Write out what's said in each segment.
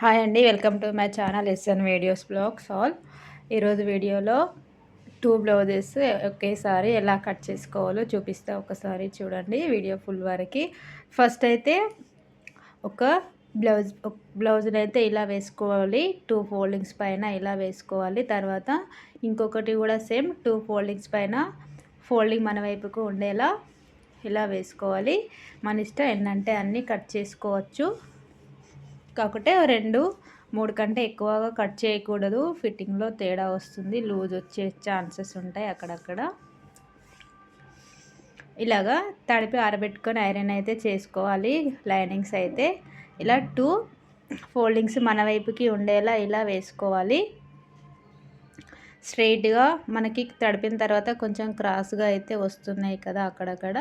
Hi అండి welcome to my channel S N videos blogs all. ఈరోజు వీడియోలో two blouses ఒకేసారి ఎలా కట్ చేసుకోవాలో చూపిస్తా ఒకసారి చూడండి వీడియో ఫుల్ వరకు. ఫస్ట్ అయితే ఒక బ్లౌజ్ బ్లౌజ్ని అయితే ఇలా వేసుకోవాలి టూ ఫోల్డింగ్స్ పైన ఇలా వేసుకోవాలి. తర్వాత ఇంకొకటి కూడా సేమ్ టూ ఫోల్డింగ్స్ పైన ఫోల్డింగ్ మన వైపుకు ఉండేలా ఇలా వేసుకోవాలి. మన ఇష్టం ఎన్నంటే అన్నీ కట్ చేసుకోవచ్చు. కాకుంటే రెండు మూడు కంటే ఎక్కువగా కట్ చేయకూడదు. ఫిట్టింగ్లో తేడా వస్తుంది. లూజ్ వచ్చే ఛాన్సెస్ ఉంటాయి అక్కడక్కడ. ఇలాగా తడిపి ఆరబెట్టుకొని ఐరన్ అయితే చేసుకోవాలి. లైనింగ్స్ అయితే ఇలా టూ ఫోల్డింగ్స్ మన వైపుకి ఉండేలా ఇలా వేసుకోవాలి. స్ట్రైట్గా మనకి తడిపిన తర్వాత కొంచెం క్రాస్గా అయితే వస్తున్నాయి కదా అక్కడక్కడ.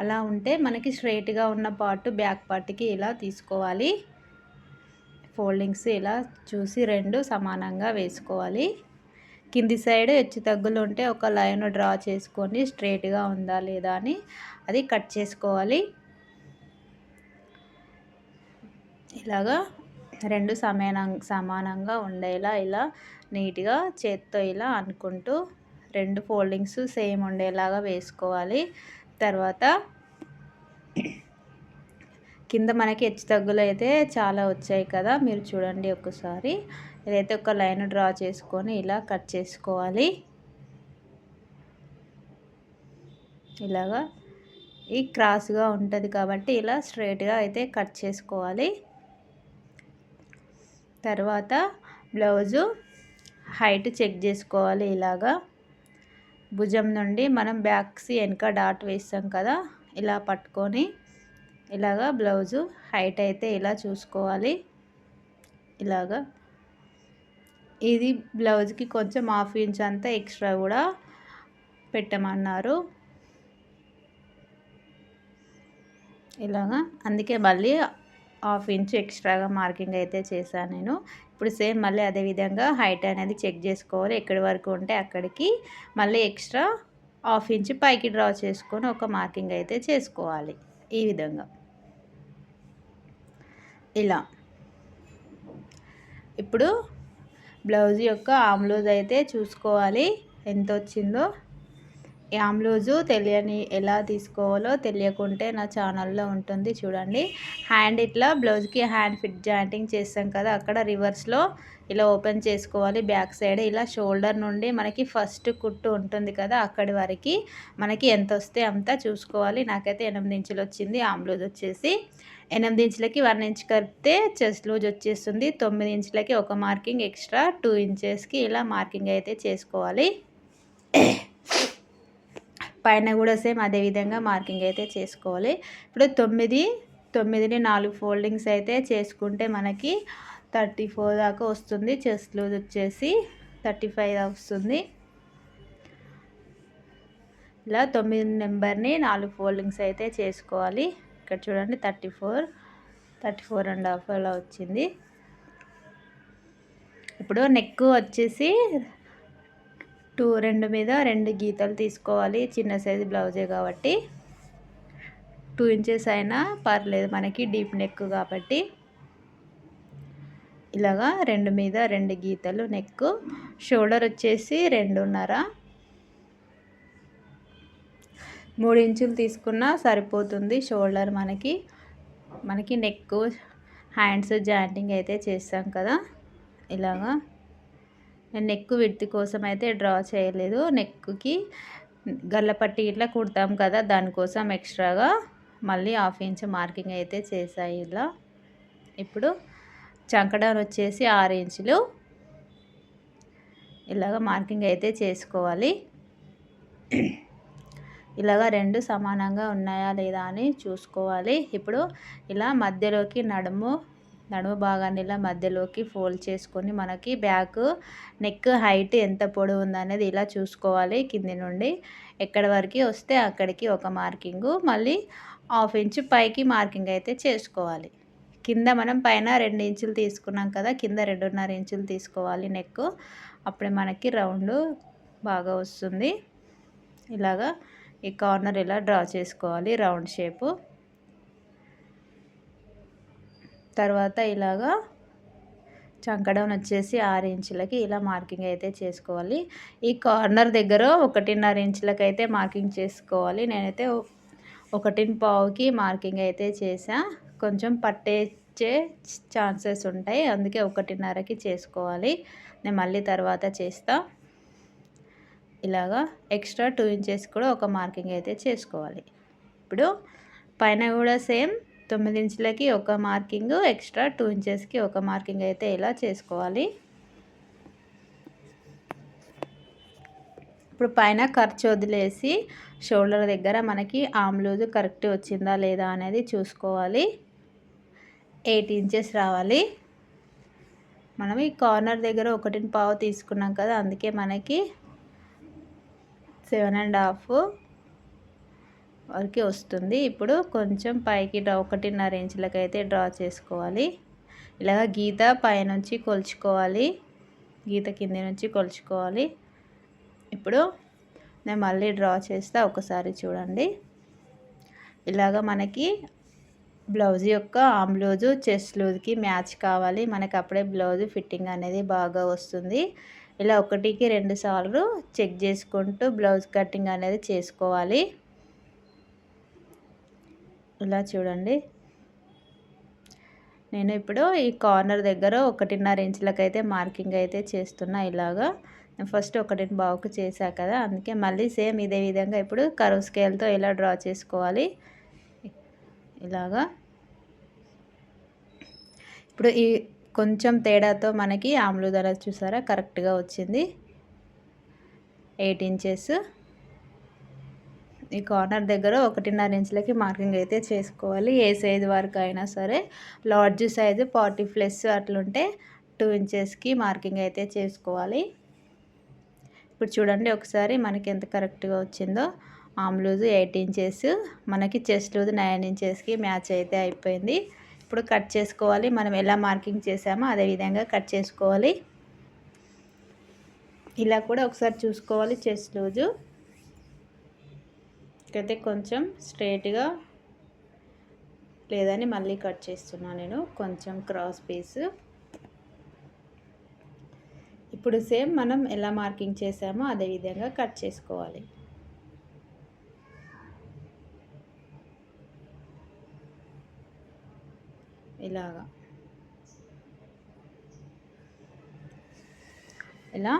అలా ఉంటే మనకి స్ట్రైట్గా ఉన్న పార్ట్ బ్యాక్ పార్ట్కి ఇలా తీసుకోవాలి. ఫోల్డింగ్స్ ఇలా చూసి రెండు సమానంగా వేసుకోవాలి. కింది సైడ్ హెచ్చు తగ్గులు ఉంటే ఒక లైన్ డ్రా చేసుకొని స్ట్రేట్గా ఉందా లేదా అని అది కట్ చేసుకోవాలి. ఇలాగా రెండు సమానం సమానంగా ఉండేలా ఇలా నీట్గా చేత్తో ఇలా అనుకుంటూ రెండు ఫోల్డింగ్స్ సేమ్ ఉండేలాగా వేసుకోవాలి. తర్వాత కింద మనకి హెచ్చు తగ్గులు అయితే చాలా వచ్చాయి కదా. మీరు చూడండి ఒకసారి. ఇదైతే ఒక లైన్ డ్రా చేసుకొని ఇలా కట్ చేసుకోవాలి. ఇలాగా ఈ క్రాస్గా ఉంటుంది కాబట్టి ఇలా స్ట్రైట్గా అయితే కట్ చేసుకోవాలి. తర్వాత బ్లౌజు హైట్ చెక్ చేసుకోవాలి ఇలాగా. భుజం నుండి మనం బ్యాక్స్ వెనక డాట్ వేస్తాం కదా. ఇలా పట్టుకొని ఇలాగా బ్లౌజు హైట్ అయితే ఇలా చూసుకోవాలి. ఇలాగా. ఇది బ్లౌజ్కి కొంచెం హాఫ్ ఇంచ్ అంతా ఎక్స్ట్రా కూడా పెట్టమన్నారు. ఇలాగా. అందుకే మళ్ళీ హాఫ్ ఇంచ్ ఎక్స్ట్రాగా మార్కింగ్ అయితే చేశాను నేను. ఇప్పుడు సేమ్ మళ్ళీ అదే విధంగా హైట్ అనేది చెక్ చేసుకోవాలి. ఎక్కడి వరకు ఉంటే అక్కడికి మళ్ళీ ఎక్స్ట్రా హాఫ్ ఇంచ్ పైకి డ్రా చేసుకొని ఒక మార్కింగ్ అయితే చేసుకోవాలి. ఈ విధంగా. ఇలా. ఇప్పుడు బ్లౌజ్ యొక్క ఆమ్లూజ్ అయితే చూసుకోవాలి. ఎంత వచ్చిందో ఈ తెలియని ఎలా తీసుకోవాలో తెలియకుంటే నా ఛానల్లో ఉంటుంది చూడండి. హ్యాండ్ ఇట్లా బ్లౌజ్కి హ్యాండ్ ఫిట్ జాయింటింగ్ చేస్తాం కదా అక్కడ రివర్స్లో ఇలా ఓపెన్ చేసుకోవాలి. బ్యాక్ సైడ్ ఇలా షోల్డర్ నుండి మనకి ఫస్ట్ కుట్టు ఉంటుంది కదా అక్కడి వరకు మనకి ఎంత వస్తే అంత చూసుకోవాలి. నాకైతే ఎనిమిది ఇంచులు వచ్చింది ఆమ్లూజ్ వచ్చేసి. ఎనిమిది ఇంచులకి వన్ ఇంచ్ కలిపితే చెస్ట్ లూజ్ వచ్చేస్తుంది. తొమ్మిది ఇంచులకి ఒక మార్కింగ్ ఎక్స్ట్రా టూ ఇంచెస్కి ఇలా మార్కింగ్ అయితే చేసుకోవాలి. పైన కూడా సేమ్ అదేవిధంగా మార్కింగ్ అయితే చేసుకోవాలి. ఇప్పుడు తొమ్మిది తొమ్మిదిని నాలుగు ఫోల్డింగ్స్ అయితే చేసుకుంటే మనకి థర్టీ ఫోర్ దాకా వస్తుంది. చెస్ట్ లూజ్ వచ్చేసి థర్టీ ఫైవ్ వస్తుంది. ఇలా తొమ్మిది నెంబర్ని నాలుగు ఫోల్డింగ్స్ అయితే చేసుకోవాలి. ఇక్కడ చూడండి thirty four thirty four and half అలా వచ్చింది. ఇప్పుడు నెక్ వచ్చేసి టూ రెండు మీద రెండు గీతలు తీసుకోవాలి. చిన్న సైజు బ్లౌజే కాబట్టి. టూ ఇంచెస్ అయినా పర్లేదు మనకి డీప్ నెక్ కాబట్టి. ఇలాగా రెండు మీద రెండు గీతలు నెక్ షోల్డర్ వచ్చేసి రెండున్నర. మూడు ఇంచులు తీసుకున్నా సరిపోతుంది షోల్డర్ మనకి. మనకి నెక్ హ్యాండ్స్ జాయింటింగ్ అయితే చేస్తాం కదా. ఇలాగా. నేను నెక్ విడ్త్ కోసం అయితే డ్రా చేయలేదు. నెక్కి గల్లపట్టి ఇట్లా కుడతాం కదా దానికోసం ఎక్స్ట్రాగా మళ్ళీ హాఫ్ ఇంచ్ మార్కింగ్ అయితే చేశాయి ఇలా. ఇప్పుడు చంకడం వచ్చేసి ఆరు ఇంచులు. ఇలాగ మార్కింగ్ అయితే చేసుకోవాలి. ఇలాగ రెండు సమానంగా ఉన్నాయా లేదా అని చూసుకోవాలి. ఇప్పుడు ఇలా మధ్యలోకి నడుము నడుము భాగాన్ని ఇలా మధ్యలోకి ఫోల్డ్ చేసుకొని మనకి బ్యాక్ నెక్ హైట్ ఎంత పొడవు ఉందనేది ఇలా చూసుకోవాలి కింది నుండి. ఎక్కడి వరకు వస్తే అక్కడికి ఒక మార్కింగు. మళ్ళీ హాఫ్ ఇంచ్ పైకి మార్కింగ్ అయితే చేసుకోవాలి. కింద మనం పైన రెండు ఇంచులు తీసుకున్నాం కదా కింద రెండున్నర ఇంచులు తీసుకోవాలి నెక్. అప్పుడే మనకి రౌండ్ బాగా వస్తుంది. ఇలాగా ఈ కార్నర్ ఇలా డ్రా చేసుకోవాలి రౌండ్ షేపు. తర్వాత ఇలాగా చంకడౌన్ వచ్చేసి ఆరు ఇంచులకి ఇలా మార్కింగ్ అయితే చేసుకోవాలి. ఈ కార్నర్ దగ్గర ఒకటిన్నర ఇంచులకి అయితే మార్కింగ్ చేసుకోవాలి. నేనైతే ఒకటిన్ పావుకి మార్కింగ్ అయితే చేసా కొంచెం పట్టేచ్చే ఛాన్సెస్ ఉంటాయి. అందుకే ఒకటిన్నరకి చేసుకోవాలి. నేను మళ్ళీ తర్వాత చేస్తా. ఇలాగా ఎక్స్ట్రా టూ ఇంచెస్ కూడా ఒక మార్కింగ్ అయితే చేసుకోవాలి. ఇప్పుడు పైన కూడా సేమ్ తొమ్మిది ఇంచులకి ఒక మార్కింగ్ ఎక్స్ట్రా టూ ఇంచెస్కి ఒక మార్కింగ్ అయితే ఇలా చేసుకోవాలి. ఇప్పుడు పైన ఖర్చు వదిలేసి షోల్డర్ దగ్గర మనకి ఆమ్లూజ్ కరెక్ట్ వచ్చిందా లేదా అనేది చూసుకోవాలి. ఎయిట్ ఇంచెస్ రావాలి. మనం ఈ కార్నర్ దగ్గర ఒకటిని పావు తీసుకున్నాం కదా అందుకే మనకి సెవెన్ అండ్ హాఫ్ వరకు వస్తుంది. ఇప్పుడు కొంచెం పైకి డ్రా ఒకటిన్నర ఇంచులకి అయితే డ్రా చేసుకోవాలి. ఇలాగ గీత పైనుంచి కొలుచుకోవాలి. గీత కింద నుంచి కొలుచుకోవాలి. ఇప్పుడు నేను మళ్ళీ డ్రా చేస్తా ఒకసారి చూడండి. ఇలాగ మనకి బ్లౌజ్ యొక్క ఆమ్ బ్లౌజు చెస్ట్ లూజ్కి మ్యాచ్ కావాలి. మనకి అప్పుడే బ్లౌజ్ ఫిట్టింగ్ అనేది బాగా వస్తుంది. ఇలా ఒకటికి రెండు సార్లు చెక్ చేసుకుంటూ బ్లౌజ్ కటింగ్ అనేది చేసుకోవాలి. ఇలా చూడండి. నేను ఇప్పుడు ఈ కార్నర్ దగ్గర ఒకటిన్నర ఇంచులకైతే మార్కింగ్ అయితే చేస్తున్నా ఇలాగా. ఫస్ట్ ఒకటిని బావుకు చేశా కదా అందుకే మళ్ళీ సేమ్ ఇదే విధంగా ఇప్పుడు కరువు స్కేల్తో ఇలా డ్రా చేసుకోవాలి. ఇలాగా. ఇప్పుడు ఈ కొంచెం తేడాతో మనకి ఆమ్లుదర చూసారా కరెక్ట్గా వచ్చింది. Eight inches. ఈ కార్నర్ దగ్గర ఒకటిన్నర ఇంచులకి మార్కింగ్ అయితే చేసుకోవాలి. ఏ సైజు వరకు అయినా సరే లార్జ్ సైజు ఫార్టీ ప్లస్ అట్లుంటే టూ ఇంచెస్కి మార్కింగ్ అయితే చేసుకోవాలి. ఇప్పుడు చూడండి ఒకసారి మనకి ఎంత కరెక్ట్గా వచ్చిందో. Arm loose eight inches. మనకి చెస్ట్ లూజ్ నైన్ ఇంచెస్కి మ్యాచ్ అయితే అయిపోయింది. ఇప్పుడు కట్ చేసుకోవాలి. మనం ఎలా మార్కింగ్ చేసామో అదే విధంగా కట్ చేసుకోవాలి. ఇలా కూడా ఒకసారి చూసుకోవాలి చెస్ట్ లూజు. అయితే కొంచెం స్ట్రైట్గా లేదని మళ్ళీ కట్ చేస్తున్నాను నేను. కొంచెం క్రాస్ పీస్. ఇప్పుడు సేమ్ మనం ఎలా మార్కింగ్ చేసామో అదే విధంగా కట్ చేసుకోవాలి. ఇలాగా. ఇలా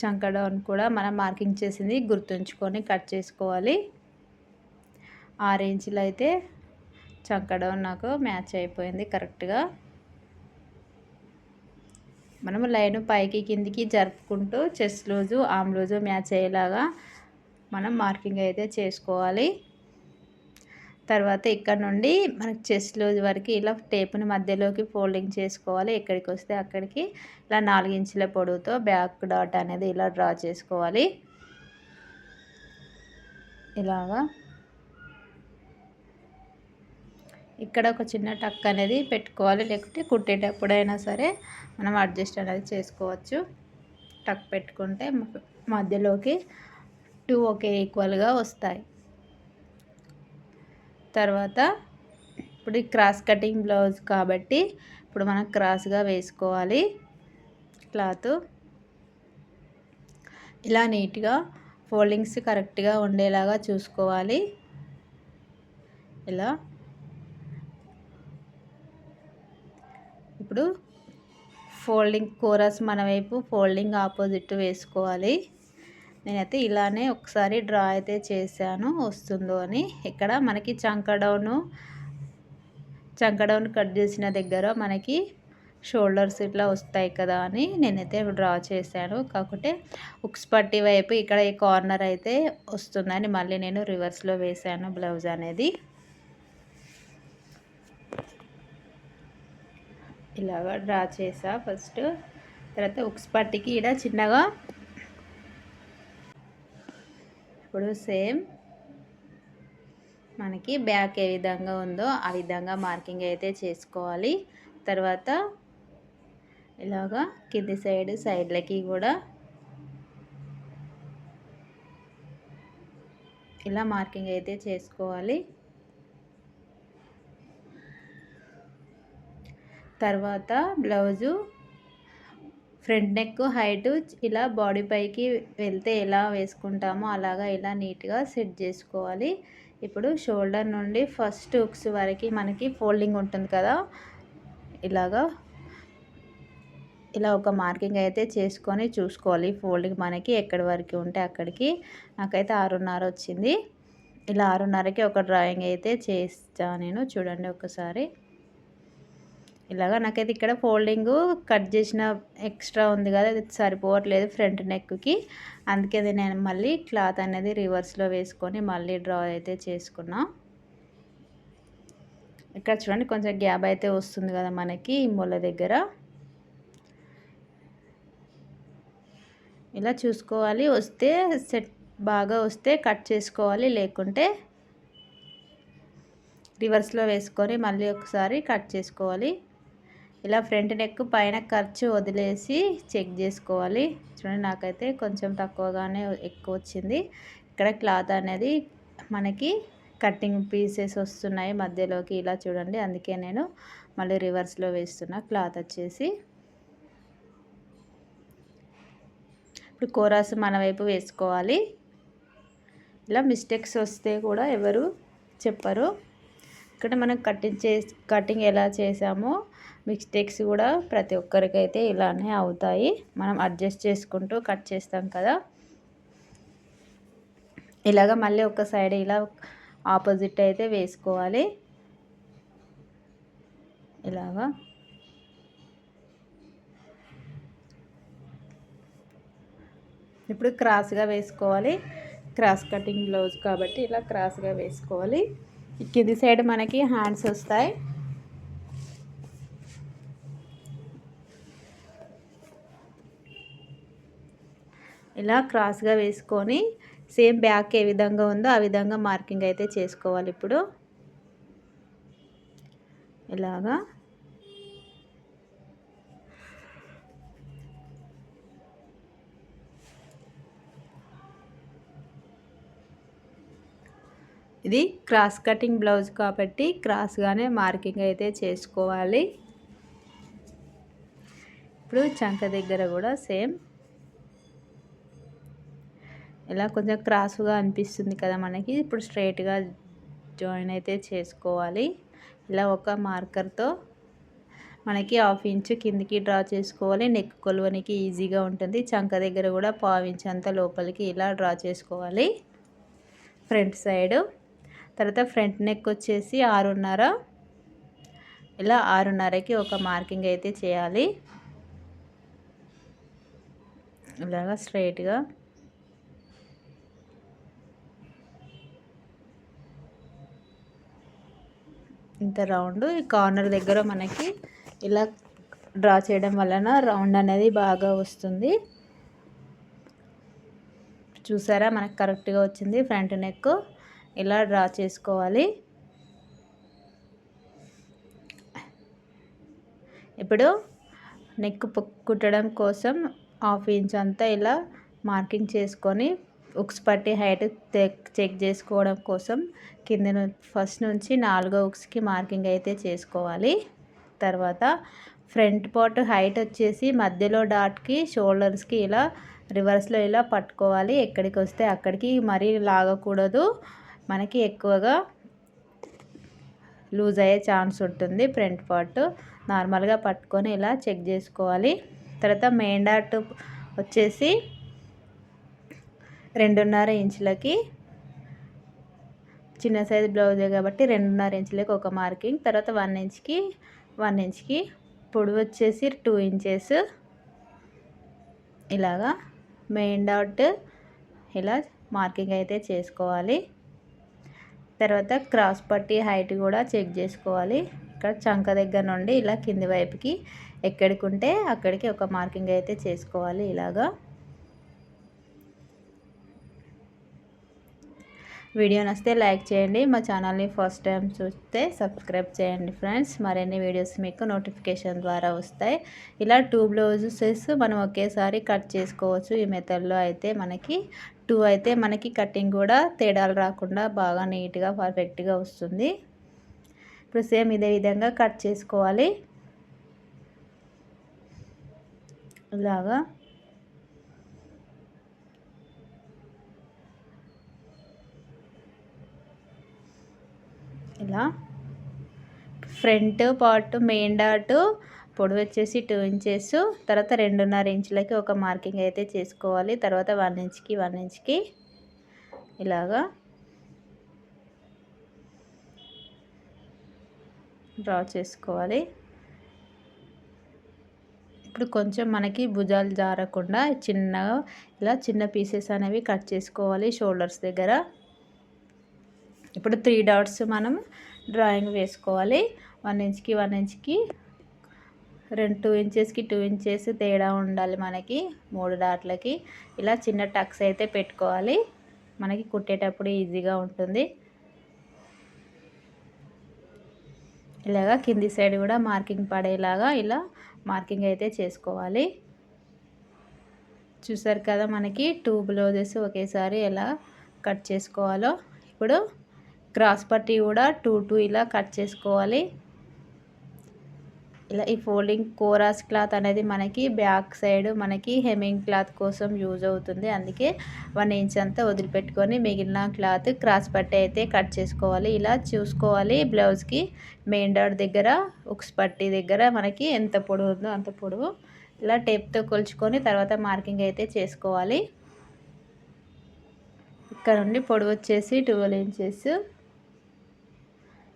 చంక డౌన్ కూడా మనం మార్కింగ్ చేసింది గుర్తుంచుకొని కట్ చేసుకోవాలి. ఆరు అయితే చంక డౌన్ నాకు మ్యాచ్ అయిపోయింది కరెక్ట్గా. మనము లైన్ పైకి కిందికి జరుపుకుంటూ chest loose arm loose match అయ్యేలాగా మనం మార్కింగ్ అయితే చేసుకోవాలి. తర్వాత ఇక్కడ నుండి మనకి చెస్ట్ లూజ్ వరకు ఇలా టేపుని మధ్యలోకి ఫోల్డింగ్ చేసుకోవాలి. ఎక్కడికి వస్తే అక్కడికి ఇలా నాలుగు ఇంచుల పొడవుతో బ్యాక్ డాట్ అనేది ఇలా డ్రా చేసుకోవాలి. ఇలాగా. ఇక్కడ ఒక చిన్న టక్ అనేది పెట్టుకోవాలి. లేకుంటే కుట్టేటప్పుడైనా సరే మనం అడ్జస్ట్ అనేది చేసుకోవచ్చు. టక్ పెట్టుకుంటే మధ్యలోకి టూ ఒకే ఈక్వల్గా వస్తాయి. తర్వాత ఇప్పుడు క్రాస్ కటింగ్ బ్లౌజ్ కాబట్టి ఇప్పుడు మనం క్రాస్గా వేసుకోవాలి క్లాత్. ఇలా నీట్గా ఫోల్డింగ్స్ కరెక్ట్గా ఉండేలాగా చూసుకోవాలి. ఇలా. ఇప్పుడు ఫోల్డింగ్ కోరస్ మన వైపు ఫోల్డింగ్ ఆపోజిట్ వేసుకోవాలి. నేనైతే ఇలానే ఒకసారి డ్రా అయితే చేశాను. వస్తుందో అని. ఇక్కడ మనకి చంకడౌను చంకడౌన్ కట్ చేసిన దగ్గర మనకి షోల్డర్స్ ఇట్లా వస్తాయి కదా అని నేనైతే డ్రా చేశాను. కాకపోతే ఉక్స్ పట్టి వైపు ఇక్కడ ఈ కార్నర్ అయితే వస్తుందని మళ్ళీ నేను రివర్స్లో వేశాను బ్లౌజ్ అనేది. ఇలాగా డ్రా చేసా ఫస్ట్. తర్వాత ఉక్స్ పట్టికి ఇక్కడ చిన్నగా ఇప్పుడు సేమ్ మనకి బ్యాక్ ఏ విధంగా ఉందో ఆ విధంగా మార్కింగ్ అయితే చేసుకోవాలి. తర్వాత ఇలాగా కింది సైడ్ సైడ్లకి కూడా ఇలా మార్కింగ్ అయితే చేసుకోవాలి. తర్వాత బ్లౌజు ఫ్రంట్ నెక్ హైట్ ఇలా బాడీ పైకి వెళ్తే ఎలా వేసుకుంటామో అలాగా ఇలా నీట్గా సెట్ చేసుకోవాలి. ఇప్పుడు షోల్డర్ నుండి ఫస్ట్ హుక్స్ వరకు మనకి ఫోల్డింగ్ ఉంటుంది కదా ఇలాగా ఇలా ఒక మార్కింగ్ అయితే చేసుకొని చూసుకోవాలి. ఫోల్డింగ్ మనకి ఎక్కడి వరకు ఉంటే అక్కడికి. నాకైతే ఆరున్నర వచ్చింది. ఇలా ఆరున్నరకి ఒక డ్రాయింగ్ అయితే చేస్తాను నేను. చూడండి ఒకసారి. ఇలాగా నాకైతే ఇక్కడ ఫోల్డింగ్ కట్ చేసిన ఎక్స్ట్రా ఉంది కదా అది సరిపోవట్లేదు ఫ్రంట్ నెక్కి. అందుకే నేను మళ్ళీ క్లాత్ అనేది రివర్స్లో వేసుకొని మళ్ళీ డ్రా అయితే చేసుకున్నా. ఇక్కడ చూడండి కొంచెం గ్యాప్ అయితే వస్తుంది కదా మనకి మూల దగ్గర. ఇలా చూసుకోవాలి వస్తే సెట్ బాగా వస్తే కట్ చేసుకోవాలి లేకుంటే రివర్స్లో వేసుకొని మళ్ళీ ఒకసారి కట్ చేసుకోవాలి. ఇలా ఫ్రంట్ నెక్ పైన ఖర్చు వదిలేసి చెక్ చేసుకోవాలి. చూడండి నాకైతే కొంచెం తక్కువగానే ఎక్కువ వచ్చింది ఇక్కడ క్లాత్ అనేది మనకి కటింగ్ పీసెస్ వస్తున్నాయి మధ్యలోకి ఇలా చూడండి. అందుకే నేను మళ్ళీ రివర్స్లో వేస్తున్నా క్లాత్ వచ్చేసి. ఇప్పుడు కోరాస్ మన వైపు వేసుకోవాలి. ఇలా మిస్టేక్స్ వస్తే కూడా ఎవరు చెప్పరు. ఇక్కడ మనం కటింగ్ చే కటింగ్ ఎలా చేసామో మిస్టేక్స్ కూడా ప్రతి ఒక్కరికైతే ఇలానే అవుతాయి. మనం అడ్జస్ట్ చేసుకుంటూ కట్ చేస్తాం కదా. ఇలాగ మళ్ళీ ఒక సైడ్ ఇలా ఆపోజిట్ అయితే వేసుకోవాలి. ఇలాగా. ఇప్పుడు క్రాస్గా వేసుకోవాలి. క్రాస్ కటింగ్ బ్లౌజ్ కాబట్టి ఇలా క్రాస్గా వేసుకోవాలి. కింది సైడ్ మనకి హ్యాండ్స్ వస్తాయి. ఇలా క్రాస్గా వేసుకొని సేమ్ బ్యాక్ ఏ విధంగా ఉందో ఆ విధంగా మార్కింగ్ అయితే చేసుకోవాలి ఇప్పుడు. ఇలాగా. ఇది క్రాస్ కటింగ్ బ్లౌజ్ కాబట్టి క్రాస్గానే మార్కింగ్ అయితే చేసుకోవాలి. ఇప్పుడు చంక దగ్గర కూడా సేమ్. ఇలా కొంచెం క్రాస్గా అనిపిస్తుంది కదా మనకి. ఇప్పుడు స్ట్రైట్గా జాయిన్ అయితే చేసుకోవాలి. ఇలా ఒక మార్కర్తో మనకి హాఫ్ ఇంచ్ కిందికి డ్రా చేసుకోవాలి. నెక్ కొలవనికి ఈజీగా ఉంటుంది. చంక దగ్గర కూడా పావు ఇంచ్ అంత లోపలికి ఇలా డ్రా చేసుకోవాలి. ఫ్రంట్ సైడ్ తర్వాత ఫ్రంట్ నెక్ వచ్చేసి ఆరున్నర. ఇలా ఆరున్నరకి ఒక మార్కింగ్ అయితే చేయాలి. ఇలాగా స్ట్రైట్గా. ఇంత రౌండ్. ఈ కార్నర్ దగ్గర మనకి ఇలా డ్రా చేయడం వలన రౌండ్ అనేది బాగా వస్తుంది. చూసారా? మనకు కరెక్ట్గా వచ్చింది ఫ్రంట్ నెక్. ఇలా డ్రా చేసుకోవాలి? ఇప్పుడు నెక్ కుట్టడం కోసం హాఫ్ ఇంచ్ అంతా ఇలా మార్కింగ్ చేసుకొని ఉక్స్ పట్టి హైట్ చెక్ చేసుకోవడం కోసం కింద ఫస్ట్ నుంచి నాలుగో ఉక్స్కి మార్కింగ్ అయితే చేసుకోవాలి. తర్వాత ఫ్రంట్ పార్ట్ హైట్ వచ్చేసి మధ్యలో డాట్కి షోల్డర్స్కి ఇలా రివర్స్లో ఇలా పట్టుకోవాలి. ఎక్కడికి వస్తే అక్కడికి మరీ లాగకూడదు. మనకి ఎక్కువగా లూజ్ అయ్యే ఛాన్స్ ఉంటుంది ఫ్రంట్ పార్ట్. నార్మల్గా పట్టుకొని ఇలా చెక్ చేసుకోవాలి. తర్వాత మెయిన్ డాట్ వచ్చేసి రెండున్నర ఇంచులకి చిన్న సైజ్ బ్లౌజే కాబట్టి రెండున్నర ఇంచులకి ఒక మార్కింగ్. తర్వాత వన్ ఇంచ్కి వన్ ఇంచ్కి పొడవు వచ్చేసి టూ ఇంచెస్. ఇలాగా మెయిన్ డాట్ ఇలా మార్కింగ్ అయితే చేసుకోవాలి. తర్వాత క్రాస్ పట్టి హైట్ కూడా చెక్ చేసుకోవాలి. ఇక్కడ చంక దగ్గర నుండి ఇలా కింది వైపుకి ఎక్కడికి ఉంటే అక్కడికి ఒక మార్కింగ్ అయితే చేసుకోవాలి ఇలాగా. వీడియో నచ్చితే లైక్ చేయండి. మా ఛానల్ని ఫస్ట్ టైం చూస్తే సబ్స్క్రైబ్ చేయండి ఫ్రెండ్స్. మరిన్ని వీడియోస్ మీకు నోటిఫికేషన్ ద్వారా వస్తాయి. ఇలా టూ బ్లౌజెస్ మనం ఒకేసారి కట్ చేసుకోవచ్చు. ఈ మెథడ్లో అయితే మనకి టూ అయితే మనకి కటింగ్ కూడా తేడాలు రాకుండా బాగా నీట్గా పర్ఫెక్ట్గా వస్తుంది. ఇప్పుడు సేమ్ ఇదే విధంగా కట్ చేసుకోవాలి. ఇలాగా. ఇలా. ఫ్రంట్ పార్ట్ మెయిన్ డాటు పొడవు వచ్చేసి టూ ఇంచెస్ తర్వాత రెండున్నర ఇంచులకి ఒక మార్కింగ్ అయితే చేసుకోవాలి. తర్వాత వన్ ఇంచ్కి వన్ ఇంచ్కి ఇలాగా డ్రా చేసుకోవాలి. ఇప్పుడు కొంచెం మనకి భుజాలు జారకుండా చిన్నగా ఇలా చిన్న పీసెస్ అనేవి కట్ చేసుకోవాలి షోల్డర్స్ దగ్గర. ఇప్పుడు త్రీ డాట్స్ మనం డ్రాయింగ్ వేసుకోవాలి. వన్ ఇంచ్కి వన్ ఇంచ్కి రెండు టూ ఇంచెస్కి టూ ఇంచెస్ తేడా ఉండాలి మనకి మూడు డాట్లకి. ఇలా చిన్న టక్స్ అయితే పెట్టుకోవాలి. మనకి కుట్టేటప్పుడు ఈజీగా ఉంటుంది. ఇలాగా కింది సైడ్ కూడా మార్కింగ్ పడేలాగా ఇలా మార్కింగ్ అయితే చేసుకోవాలి. చూసారు కదా మనకి టూ బ్లౌజెస్ ఒకేసారి ఎలా కట్ చేసుకోవాలో. ఇప్పుడు క్రాస్ పట్టి కూడా టూ టూ ఇలా కట్ చేసుకోవాలి. ఇలా ఈ ఫోల్డింగ్ కోరాస్ క్లాత్ అనేది మనకి బ్యాక్ సైడ్ మనకి హెమింగ్ క్లాత్ కోసం యూజ్ అవుతుంది. అందుకే వన్ ఇంచ్ అంతా వదిలిపెట్టుకొని మిగిలిన క్లాత్ క్రాస్ పట్టి అయితే కట్ చేసుకోవాలి. ఇలా చూసుకోవాలి. బ్లౌజ్కి మెయిన్ డాట్ దగ్గర ఉక్స్ పట్టి దగ్గర మనకి ఎంత పొడవు ఉందో అంత పొడవు. ఇలా టేప్తో కొలుచుకొని తర్వాత మార్కింగ్ అయితే చేసుకోవాలి. ఇక్కడ నుండి పొడవు వచ్చేసి ట్వెల్వ్ ఇంచెస్.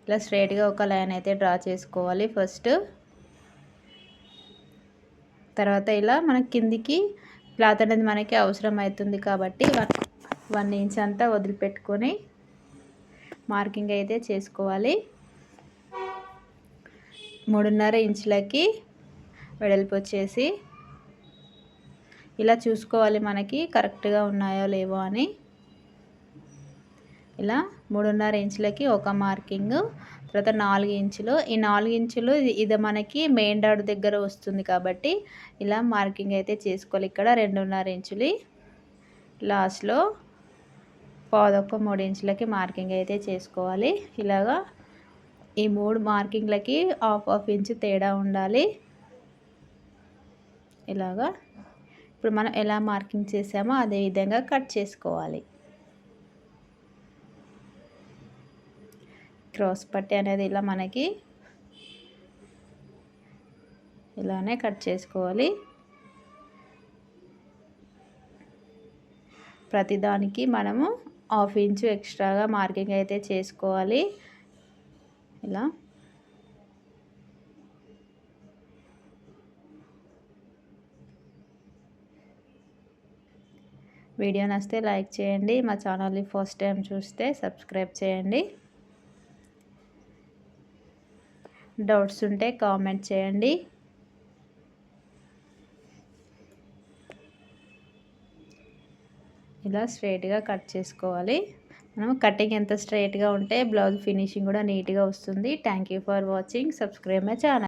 ఇలా స్ట్రైట్గా ఒక లైన్ అయితే డ్రా చేసుకోవాలి ఫస్ట్. తర్వాత ఇలా మన కిందికి క్లాత్ అనేది మనకి అవసరం అవుతుంది కాబట్టి వన్ వన్ ఇంచ్ అంతా వదిలిపెట్టుకొని మార్కింగ్ అయితే చేసుకోవాలి. మూడున్నర ఇంచులకి వెడల్పు వచ్చేసి ఇలా చూసుకోవాలి మనకి కరెక్ట్గా ఉన్నాయో లేవో అని. ఇలా మూడున్నర ఇంచులకి ఒక మార్కింగ్ తర్వాత నాలుగు ఇంచులు. ఈ నాలుగు ఇంచులు ఇది మనకి మెయిన్ డాడ్ దగ్గర వస్తుంది కాబట్టి ఇలా మార్కింగ్ అయితే చేసుకోవాలి. ఇక్కడ రెండున్నర ఇంచులు లాస్ట్లో పాదొక్క మూడు ఇంచులకి మార్కింగ్ అయితే చేసుకోవాలి. ఇలాగా ఈ మూడు మార్కింగ్లకి హాఫ్ హాఫ్ ఇంచు తేడా ఉండాలి. ఇలాగా ఇప్పుడు మనం ఎలా మార్కింగ్ చేసామో అదే విధంగా కట్ చేసుకోవాలి. క్రాస్ పట్టి అనేది ఇలా మనకి ఇలానే కట్ చేసుకోవాలి. ప్రతిదానికి మనము హాఫ్ ఇంచు ఎక్స్ట్రాగా మార్కింగ్ అయితే చేసుకోవాలి. ఇలా. వీడియో నచ్చితే లైక్ చేయండి. మా ఛానల్ని ఫస్ట్ టైం చూస్తే సబ్స్క్రైబ్ చేయండి. డౌట్స్ ఉంటే కామెంట్ చేయండి. ఇలా స్ట్రైట్గా కట్ చేసుకోవాలి. మనం కటింగ్ ఎంత స్ట్రైట్గా ఉంటే బ్లౌజ్ ఫినిషింగ్ కూడా నీట్గా వస్తుంది. Thank for watching subscribe my channel